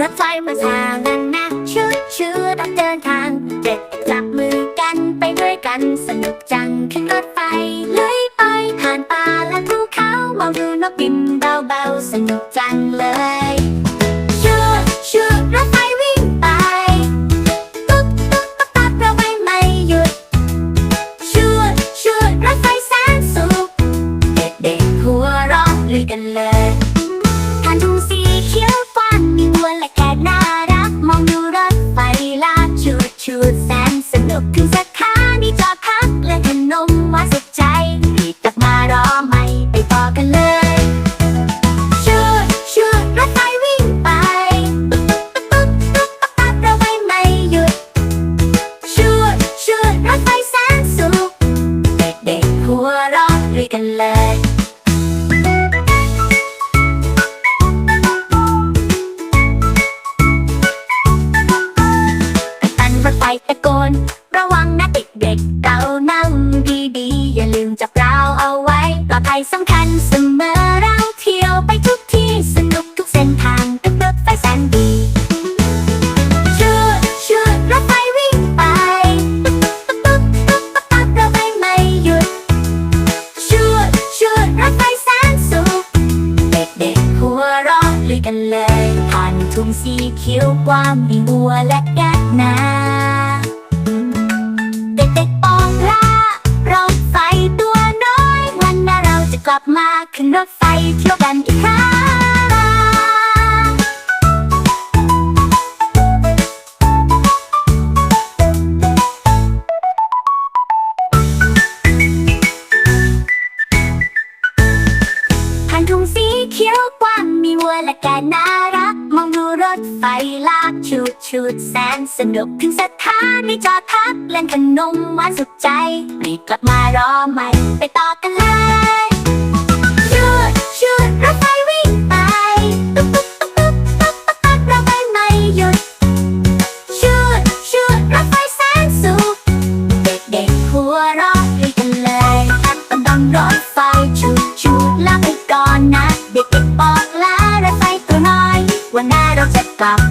รถไฟมาทางนั้นนะชื่อชื่อรับเดินทางเด็กจับมือกันไปด้วยกันสนุกจังขึ้นรถไฟเลื่อยไปผ่านป่าและภูเขามองดูนกบินเบาๆสนุกจังเลยชื่อชื่อรถไฟวิ่งไปตุ๊กตุ๊กตุ๊กตับเราไปไม่หยุดชื่อชื่อรถไฟแสนสุขเด็กๆหัวเราะลือกันเลย น ระวังนะเด็กๆเรานั่งดีๆ อย่าลืมจับราวเอาไว้ปลอดภัยสำคัญเสมอเราเที่ยวไปทุกที่สนุกทุกเส้นทางกับรถไฟแสนดีชูดชูดรถไฟวิ่งไปตุ๊กตุ๊กตุ๊กตุ๊กตุ๊กเราไปไม่หยุดชูดชูดรถไฟแสนสุขเด็กๆหัวเราะเลยกันเลย ผ่านทุ่งสีเขียวกว้างมีบัวและแกะนา ลับมาขึ้นรถไฟเที่ยวกันอีกครั้งผ่านทุ่งสีเขียวกว้างมีวัวและแกะน่ารัก มองดูรถไฟลากชูดชูดแสนสนุกขึ้นสถานีจอดพักเล่นขนมหวานสุดใจรีบกลับมารอใหม่ ไปต่อกันเลย stop.